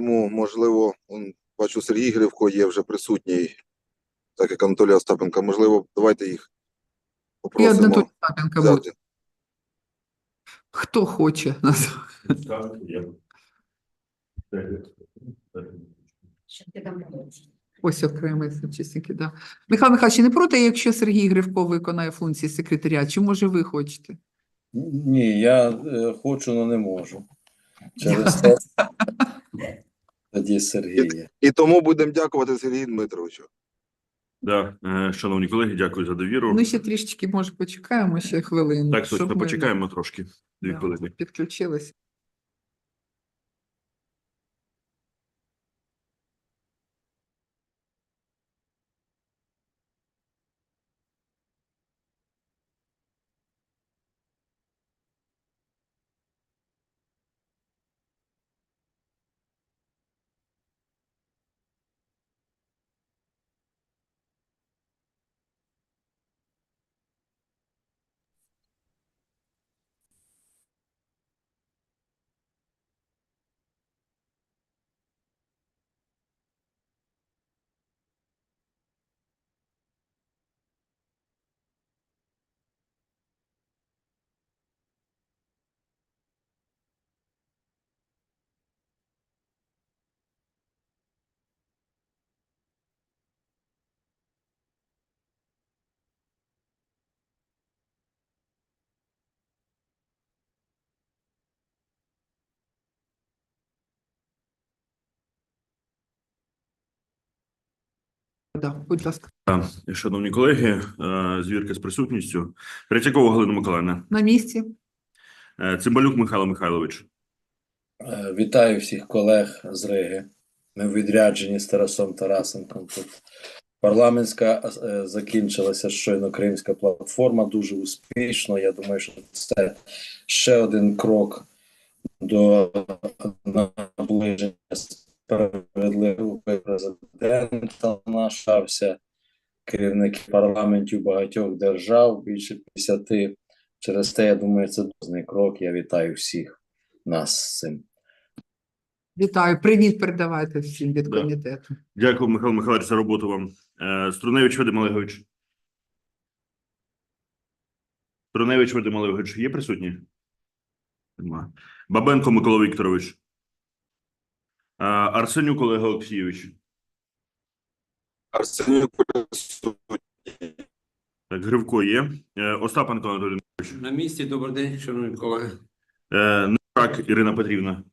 Тому, можливо, он, бачу, Сергій Гривко є вже присутній, так як Анатолій Остапенко. Можливо, давайте їх І Анатолій Папенко буде. Хто хоче. Так. Ось окремий зачисники, да. Михайло Михайлович, не проти, якщо Сергій Гривко виконає функції секретаря, чи може ви хочете? Ні, я е, хочу, але не можу. Через те тоді Сергія. І тому будемо дякувати Сергію Дмитровичу. Да, е, шановні колеги, дякую за довіру. Ми ще трішечки, може, почекаємо ще хвилину. Так, щоб точно, ми, почекаємо трошки. Дві да, хвилини. Підключились. Да, будь ласка. Шановні колеги, е, звірка з присутністю. Третьякова Галина Миколаївна. На місці. Е, Цимбалюк Михайло Михайлович. Е, Вітаю всіх колег з Риги. Ми в відрядженні з Тарасом Тарасенком. Тут парламентська е, закінчилася щойно кримська платформа дуже успішно. Я думаю, що це ще один крок до наближення президента нашався. Керівники парламентів багатьох держав, більше 50. Через те, я думаю, це дозний крок. Я вітаю всіх нас з цим. Вітаю. Привіт передавайте всім від Да. комітету. Дякую, Михайло Михайлович, за роботу вам. Е, Струневич Вадим Олегович. Струневич Вадим Олегович є присутні? Нема. Бабенко Микола Вікторович. Е, Арсенюк Олег Олексійович. Арсенюк присутній. Так, Гривко є. Е, Остапенко Анатолій. На місці, добрий день, шановні колеги. Е, Нурак Ірина Петрівна.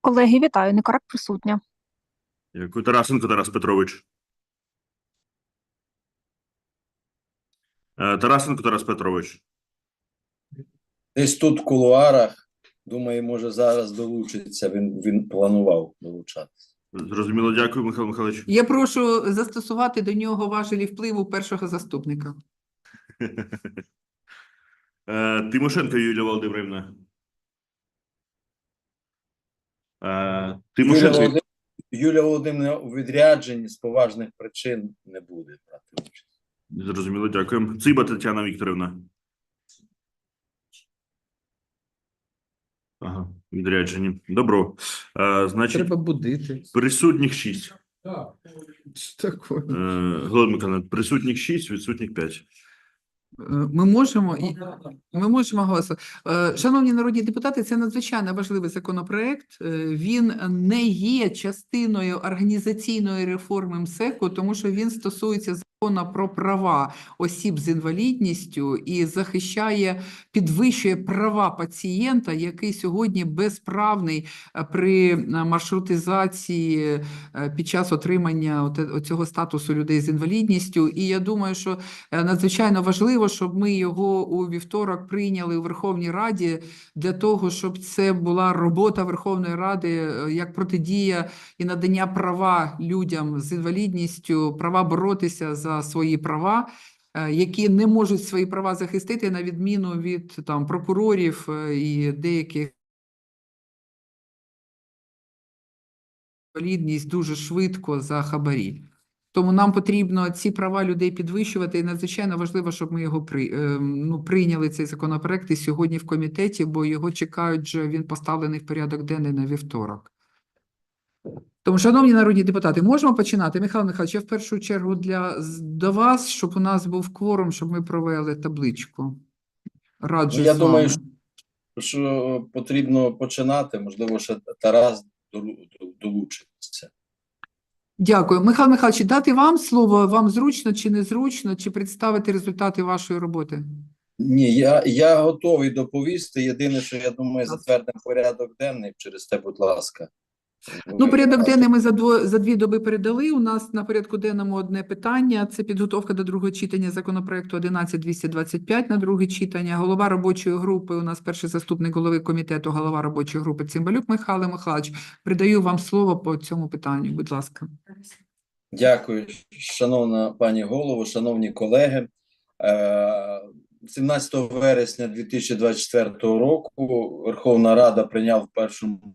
Колеги, вітаю, Никорак присутня. Дякую. Тарасенко Тарас Петрович. Е, Тарасенко Тарас Петрович. Десь тут в кулуарах, думаю, може зараз долучиться. Він, він планував долучатися. Зрозуміло, дякую, Михайло Михайлович. Я прошу застосувати до нього важелі впливу першого заступника. Е, Тимошенко Юлія Володимирівна. Е, Юля, Тимошенко. Юля Володимирівна у відрядженні з поважних причин не буде брати участь. Зрозуміло, дякую. Циба Тетяна Вікторівна. Ага, відряджені. Добро. Е, значить, Треба будити. присутніх шість. Таке. Е, Голод Миколаївна, присутніх шість, відсутніх п'ять. Е, Ми можемо і ми можемо голосувати. Шановні народні депутати, це надзвичайно важливий законопроект. Він не є частиною організаційної реформи МСЕКу, тому що він стосується про права осіб з інвалідністю і захищає, підвищує права пацієнта, який сьогодні безправний е, при е, маршрутизації е, під час отримання цього статусу людей з інвалідністю. І я думаю, що Надзвичайно важливо, щоб ми його у вівторок прийняли у Верховній Раді для того, щоб це була робота Верховної Ради як протидія і надання права людям з інвалідністю, права боротися за свої права, е, які не можуть свої права захистити на відміну від там прокурорів е, і деяких. Інвалідність дуже швидко за хабарі. Тому нам потрібно ці права людей підвищувати, і надзвичайно важливо, щоб ми його при, е, ну, прийняли цей законопроект і сьогодні в комітеті, бо його чекають вже він поставлений в порядок денний на вівторок. Тому, шановні народні депутати, можемо починати. Михайло Михайлович, я в першу чергу для до вас, щоб у нас був кворум, щоб ми провели табличку. Раджу Ну, я з думаю, вами. Що потрібно починати, можливо, ще Тарас долу- долучиться. Дякую. Михайло Михайлович, дати вам слово, вам зручно чи незручно, чи представити результати вашої роботи? Ні, я, я готовий доповісти. Єдине, що я думаю, затвердимо порядок денний через те, будь ласка. Ну, порядок денний ми за, дво, за дві доби передали. У нас на порядку денному одне питання. Це підготовка до другого читання законопроекту 11225 на друге читання. Голова робочої групи, у нас перший заступник голови комітету, голова робочої групи Цимбалюк Михайло Михайлович. Придаю вам слово по цьому питанню, будь ласка. Дякую, шановна пані голово, шановні колеги. Е, 17 вересня 2024 року Верховна Рада прийняла в першому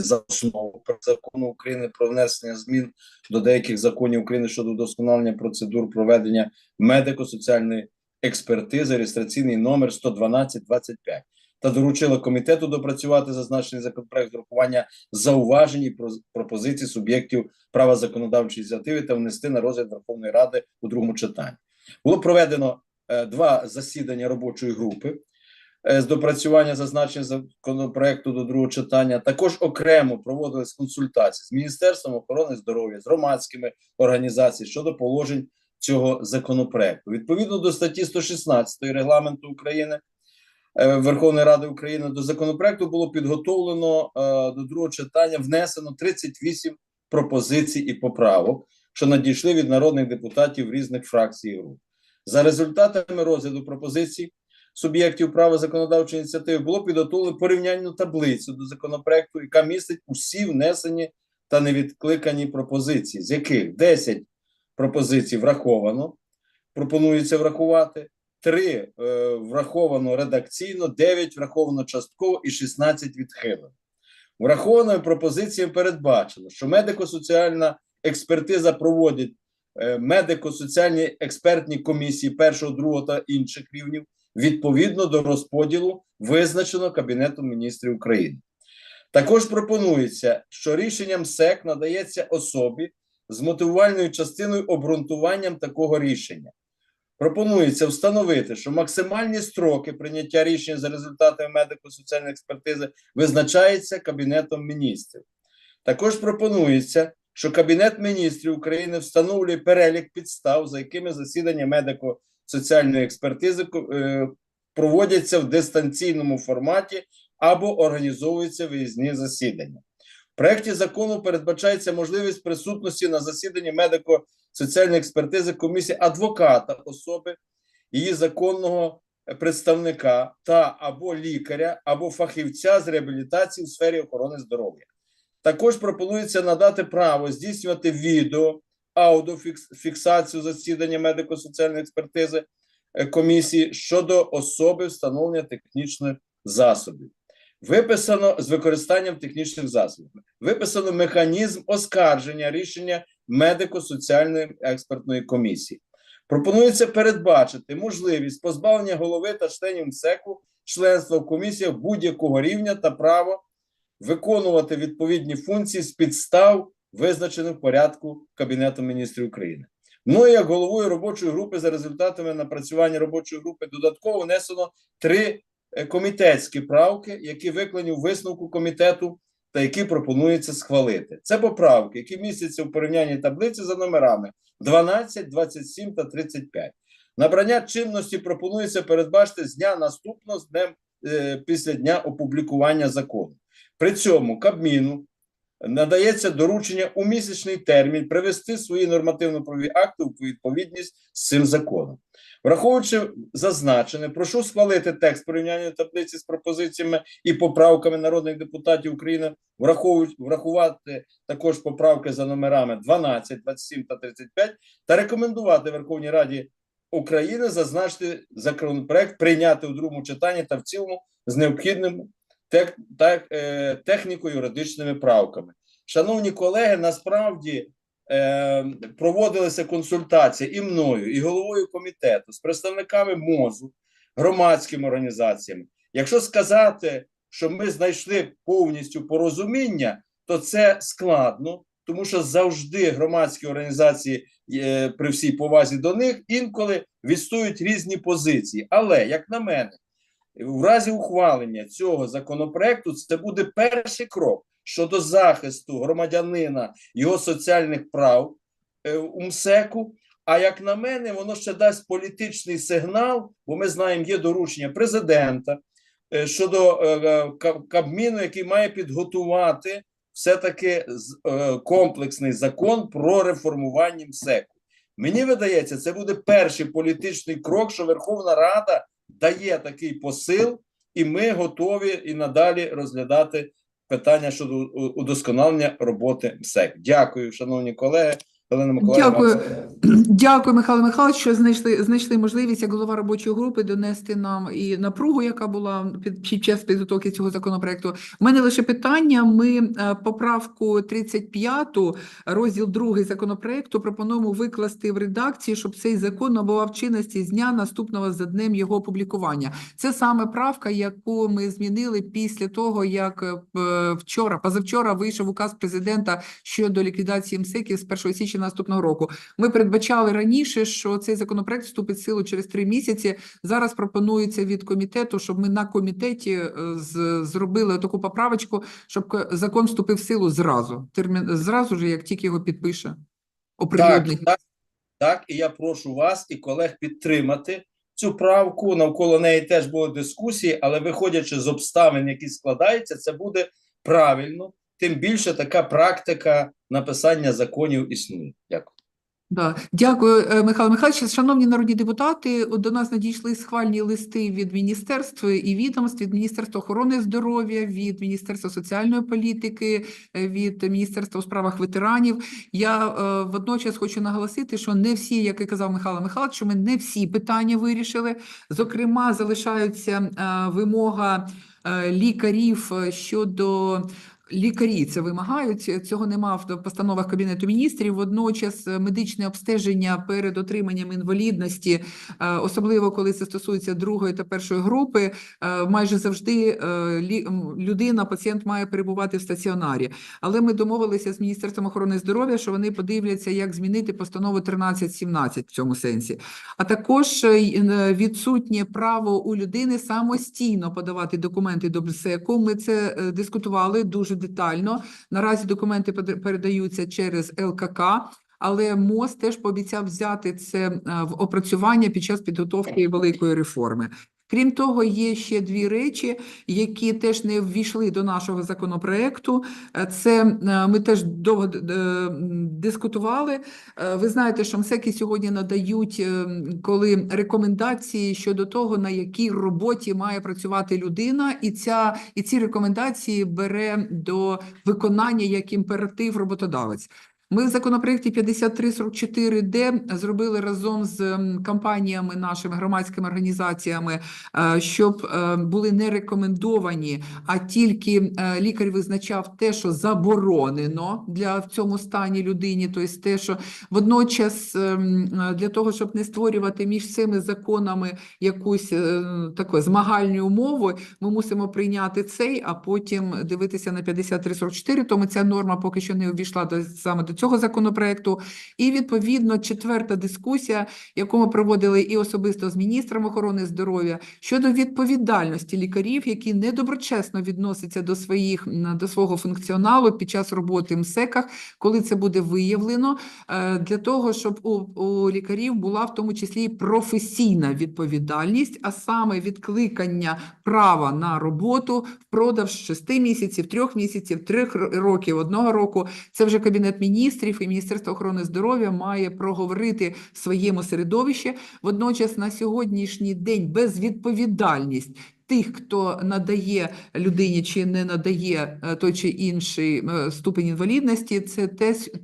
за основу закону України про внесення змін до деяких законів України щодо вдосконалення процедур проведення медико-соціальної експертизи, реєстраційний номер 11225 та доручила комітету допрацювати зазначений законопроект з урахування зауважень і пропозицій суб'єктів права законодавчої ініціативи та внести на розгляд Верховної Ради у другому читанні. Було проведено е, два засідання робочої групи з допрацювання зазначення законопроекту до другого читання. Також окремо проводились консультації з Міністерством охорони здоров'я, з громадськими організаціями щодо положень цього законопроекту. Відповідно до статті 116 регламенту України е, Верховної Ради України до законопроекту було підготовлено е, до другого читання, внесено 38 пропозицій і поправок, що надійшли від народних депутатів різних фракцій і груп. За результатами розгляду пропозицій суб'єктів права законодавчої ініціативи було підготовлено порівняльну таблицю до законопроекту, яка містить усі внесені та невідкликані пропозиції, з яких 10 пропозицій враховано, пропонується врахувати, 3 е, враховано редакційно, 9 враховано частково і 16 відхилено. Врахованою пропозицією передбачено, що медико-соціальна експертиза проводять е, медико-соціальні експертні комісії першого, другого та інших рівнів відповідно до розподілу, визначеного Кабінетом міністрів України. Також пропонується, що рішенням СЕК надається особі з мотивувальною частиною обґрунтуванням такого рішення. Пропонується встановити, що максимальні строки прийняття рішення за результатами медико-соціальної експертизи визначається Кабінетом міністрів. Також пропонується, що Кабінет міністрів України встановлює перелік підстав, за якими засідання медико-соціальної експертизи е, проводяться в дистанційному форматі або організовуються виїзні засідання. В проєкті закону передбачається можливість присутності на засіданні медико-соціальної експертизи комісії адвоката особи, її законного представника та або лікаря, або фахівця з реабілітації в сфері охорони здоров'я. Також пропонується надати право здійснювати відео, аудіофіксацію засідання медико-соціальної експертизи е, комісії щодо особи встановлення технічних засобів. Виписано з використанням технічних засобів. Виписано механізм оскарження рішення медико-соціальної експертної комісії. Пропонується передбачити можливість позбавлення голови та членів МСЕКу членства в комісіях будь-якого рівня та право виконувати відповідні функції з підстав, визначених в порядку Кабінету міністрів України. Мною, як головою робочої групи, за результатами напрацювання робочої групи, додатково внесено три е, комітетські правки, які викладені у висновку комітету та які пропонується схвалити. Це поправки, які містяться у порівнянні таблиці за номерами 12, 27 та 35. Набрання чинності пропонується передбачити з дня наступного з днем е, після дня опублікування закону. При цьому Кабміну надається доручення у місячний термін привести свої нормативно-правові акти у відповідність з цим законом. Враховуючи зазначене, прошу схвалити текст порівняння таблиці з пропозиціями і поправками народних депутатів України, врахувати також поправки за номерами 12, 27 та 35 та рекомендувати Верховній Раді України зазначити законопроект прийняти у другому читанні та в цілому з необхідним тех, так, е, техніко-юридичними правками. Шановні колеги, насправді е, проводилися консультації і мною, і головою комітету, з представниками МОЗу, громадськими організаціями. Якщо сказати, що ми знайшли повністю порозуміння, то це складно, тому що завжди громадські організації, е, при всій повазі до них, інколи відстоюють різні позиції. Але, як на мене, в разі ухвалення цього законопроекту це буде перший крок щодо захисту громадянина його соціальних прав е, у МСЕКу. А як на мене, воно ще дасть політичний сигнал, бо ми знаємо, є доручення президента е, щодо е, Каб- Кабміну, який має підготувати все-таки комплексний закон про реформування МСЕКу. Мені видається, це буде перший політичний крок, що Верховна Рада дає такий посил, і ми готові і надалі розглядати питання щодо удосконалення роботи МСЕК. Дякую, шановні колеги. Олена Миколаївна. Дякую. Дякую, Михайло Михайлович, що знайшли, знайшли можливість як голова робочої групи донести нам і напругу, яка була під, під час підготовки цього законопроекту. У мене лише питання. Ми е, поправку 35, розділ 2 законопроекту, пропонуємо викласти в редакції, щоб цей закон набував чинності з дня наступного за днем його опублікування. Це саме правка, яку ми змінили після того, як е, вчора, позавчора вийшов указ президента щодо ліквідації МСЕКів з 1 січня наступного року. Ми передбачали раніше, що цей законопроект вступить в силу через три місяці. Зараз пропонується від комітету, щоб ми на комітеті е, з- зробили таку поправочку, щоб закон вступив в силу зразу. Термін зразу ж, як тільки його підпише. Так, так, так, і я прошу вас і колег підтримати цю правку. Навколо неї теж були дискусії, але виходячи з обставин, які складаються, це буде правильно. Тим більше така практика написання законів існує. Дякую. Да. Дякую, е, Михайло Михайлович. Шановні народні депутати, до нас надійшли схвальні листи від міністерства і відомств, від Міністерства охорони здоров'я, від Міністерства соціальної політики, е, від Міністерства у справах ветеранів. Я е, водночас хочу наголосити, що не всі, як і казав Михайло Михайлович, що ми не всі питання вирішили. Зокрема, залишаються е, вимога е, лікарів щодо Лікарі це вимагають. Цього нема в постановах Кабінету міністрів. Водночас е, медичне обстеження перед отриманням інвалідності, е, особливо коли це стосується другої та першої групи, е, майже завжди людина, пацієнт має перебувати в стаціонарі. Але ми домовилися з Міністерством охорони здоров'я, що вони подивляться, як змінити постанову 1317 в цьому сенсі. А також відсутнє право у людини самостійно подавати документи до БСЕКу. Ми це дискутували дуже детально. Наразі документи передаються через ЛКК. Але МОЗ теж пообіцяв взяти це е, в опрацювання під час підготовки великої реформи. Крім того, є ще дві речі, які теж не ввійшли до нашого законопроекту. Е, Це е, ми теж довго м, дискутували. Е, Ви знаєте, що МСЕКи сьогодні надають е, коли рекомендації щодо того, на якій роботі має працювати людина, і ця і ці рекомендації бере до виконання як імператив роботодавець. Ми в законопроекті 5344-д зробили разом з компаніями, нашими громадськими організаціями, е, щоб е, були не рекомендовані, а тільки е, лікар визначав те, що заборонено для в цьому стані людині, тобто те, що водночас для того, щоб не створювати між цими законами якусь таку змагальну умову, ми мусимо прийняти цей, а потім дивитися на 5344, тому ця норма поки що не увійшла до саме до цього законопроекту. І відповідно четверта дискусія, яку ми проводили і особисто з міністром охорони здоров'я щодо відповідальності лікарів, які недоброчесно відносяться до своїх до свого функціоналу під час роботи в МСЕКах, коли це буде виявлено, е, для того, щоб у, у лікарів була в тому числі професійна відповідальність, а саме відкликання права на роботу впродовж 6 місяців, 3 місяців, 3 років, одного року. Це вже Кабінет міністрів і Міністерство охорони здоров'я має проговорити своєму середовищі. Водночас на сьогоднішній день безвідповідальність тих, хто надає людині чи не надає е, той чи інший е, ступень інвалідності, це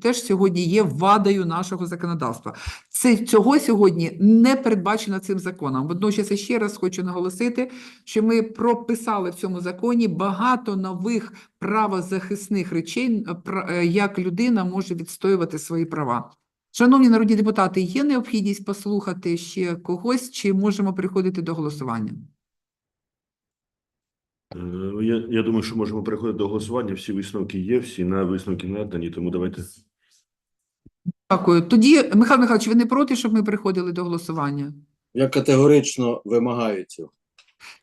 теж, сьогодні є вадою нашого законодавства. Це цього сьогодні не передбачено цим законом. Водночас ще раз хочу наголосити, що ми прописали в цьому законі багато нових правозахисних речей, е, як людина може відстоювати свої права. Шановні народні депутати, є необхідність послухати ще когось, чи можемо переходити до голосування? Е, Я, я думаю, що можемо переходити до голосування. Всі висновки є, всі на висновки надані, тому давайте. Дякую. Тоді, Михайло Михайлович, ви не проти, щоб ми переходили до голосування? Я категорично вимагаю цього.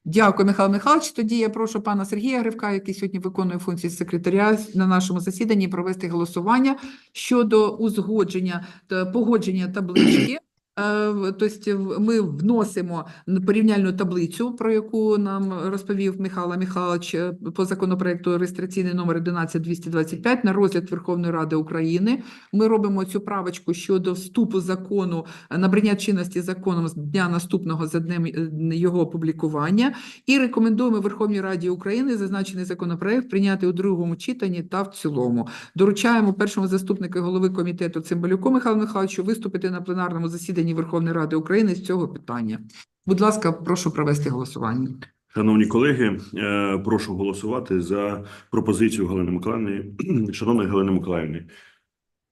Дякую, Михайло Михайлович. Тоді я прошу пана Сергія Гривка, який сьогодні виконує функції секретаря на нашому засіданні, провести голосування щодо узгодження та погодження таблички. Тобто ми вносимо порівняльну таблицю, про яку нам розповів Михайло Михайлович е, по законопроекту реєстраційний номер 11225 на розгляд Верховної Ради України. Ми робимо цю правочку щодо вступу закону е, набрання чинності законом з дня наступного за днем його опублікування і рекомендуємо Верховній Раді України зазначений законопроект прийняти у другому читанні та в цілому. Доручаємо першому заступнику голови комітету Цимбалюку Михайлу Михайловичу виступити на пленарному засіданні Верховної Ради України з цього питання. Будь ласка, прошу провести голосування. Шановні колеги, е, прошу голосувати за пропозицію Галини Миколаївни, шановної Галини Миколаївни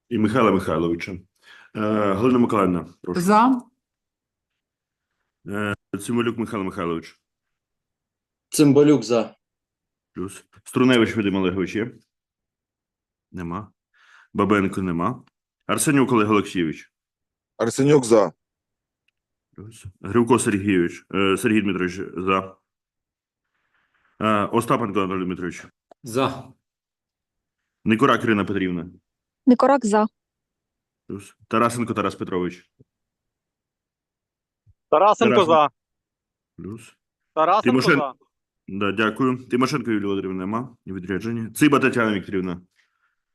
і Михайла Михайловича. Е, Галина Миколаївна, прошу. За Е, Цимбалюк Михайло Михайлович. Цимбалюк за. Плюс. Струневич Вадим Олегович є? Нема. Бабенко нема. Арсенюк Олег Олексійович. Арсенюк за. Плюс. Гривко Сергійович. Е, Сергій Дмитрович за. Е, Остапенко Анатолій Дмитрович. За. Никорак Ірина Петрівна. Никорак за. Плюс. Тарасенко Тарас Петрович. Тарасенко Тарасенко. за. Плюс. Тарасенко Тимошен- за. Да, дякую. Тимошенко Юлія Володимирівна нема. Відряджені. Циба Тетяна Вікторівна.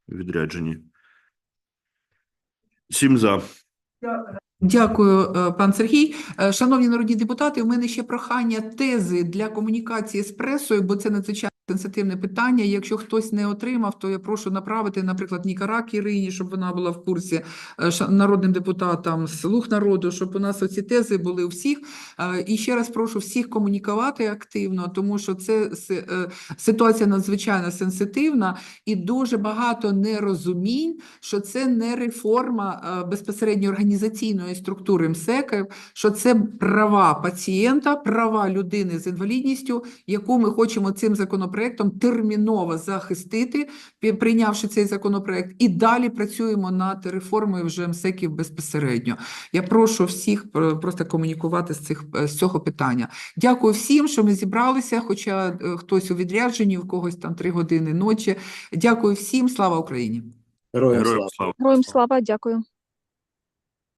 Відряджені. Сім за. Yo, Дякую, е, пан Сергій. Е, Шановні народні депутати, у мене ще прохання тези для комунікації з пресою, бо це надзвичайно сенситивне питання. Якщо хтось не отримав, то я прошу направити, наприклад, Нікарак Ірині, щоб вона була в курсі е, народним депутатам, слух народу, щоб у нас оці тези були у всіх. І ще раз прошу всіх комунікувати активно, тому що це ситуація надзвичайно сенситивна і дуже багато нерозумінь, що це не реформа безпосередньо організаційної структури МСЕКів, що це права пацієнта, права людини з інвалідністю, яку ми хочемо цим законопроектом терміново захистити, прийнявши цей законопроект, і далі працюємо над реформою вже МСЕКів безпосередньо. Я прошу всіх е, просто комунікувати з цих е, з цього питання. Дякую всім, що ми зібралися, хоча е, хтось у відрядженні, у когось там три години ночі. Дякую всім, слава Україні! Героям слава. Героям слава, дякую.